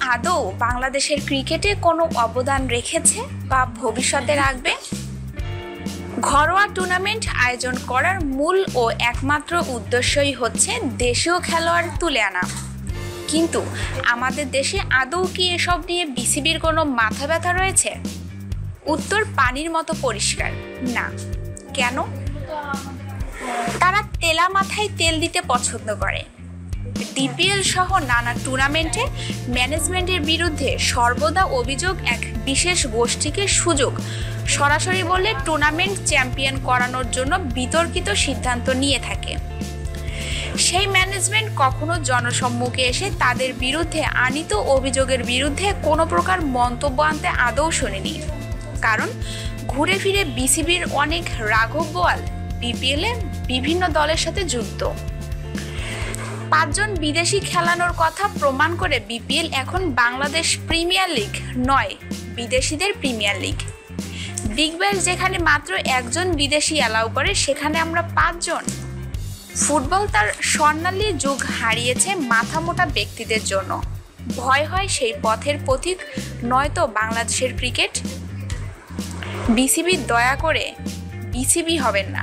আদৌ বাংলাদেশের ক্রিকেটে কোনো অবদান রেখেছে বা ভবিষ্যতে রাখবে? ঘরোয়া টুর্নামেন্ট আয়োজন করার মূল ও একমাত্র উদ্দেশ্যই হচ্ছে দেশীয় খেলোয়াড় তুলে আনা। কিন্তু আমাদের দেশে আদৌ কি এসব নিয়ে বিসিবির কোনো মাথা ব্যথা রয়েছে? উত্তর পানির মতো পরিষ্কার, না। কেন? তারা তেলা মাথায় তেল দিতে পছন্দ করে। ডিপিএল সহ নানা টুর্নামেন্টে ম্যানেজমেন্টের বিরুদ্ধে সর্বদা অভিযোগ এক বিশেষ গোষ্ঠীকে সুযোগ। সরাসরি বললে টুর্নামেন্ট চ্যাম্পিয়ন করানোর জন্য বিতর্কিত সিদ্ধান্ত নিয়ে থাকে। সেই ম্যানেজমেন্ট কখনো জনসম্মুখে এসে তাদের বিরুদ্ধে আনিত অভিযোগের বিরুদ্ধে কোনো প্রকার মন্তব্য আনতে আদৌ শোনেনি। কারণ ঘুরে ফিরে বিসিবির অনেক রাঘব বোয়াল বিপিএলে বিভিন্ন দলের সাথে যুক্ত। পাঁচজন বিদেশি খেলানোর কথা প্রমাণ করে বিপিএল এখন বাংলাদেশ প্রিমিয়ার লিগ নয়, বিদেশিদের প্রিমিয়ার লিগ। বিগ ব্যাশ যেখানে মাত্র একজন বিদেশি অ্যালাউ করে, সেখানে আমরা পাঁচজন। ফুটবল তার স্বর্ণালী যুগ হারিয়েছে মাথা মোটা ব্যক্তিদের জন্য। ভয় হয় সেই পথের পথিক, নয়তো বাংলাদেশের ক্রিকেট। বিসিবি দয়া করে বিসিবি হবেন না।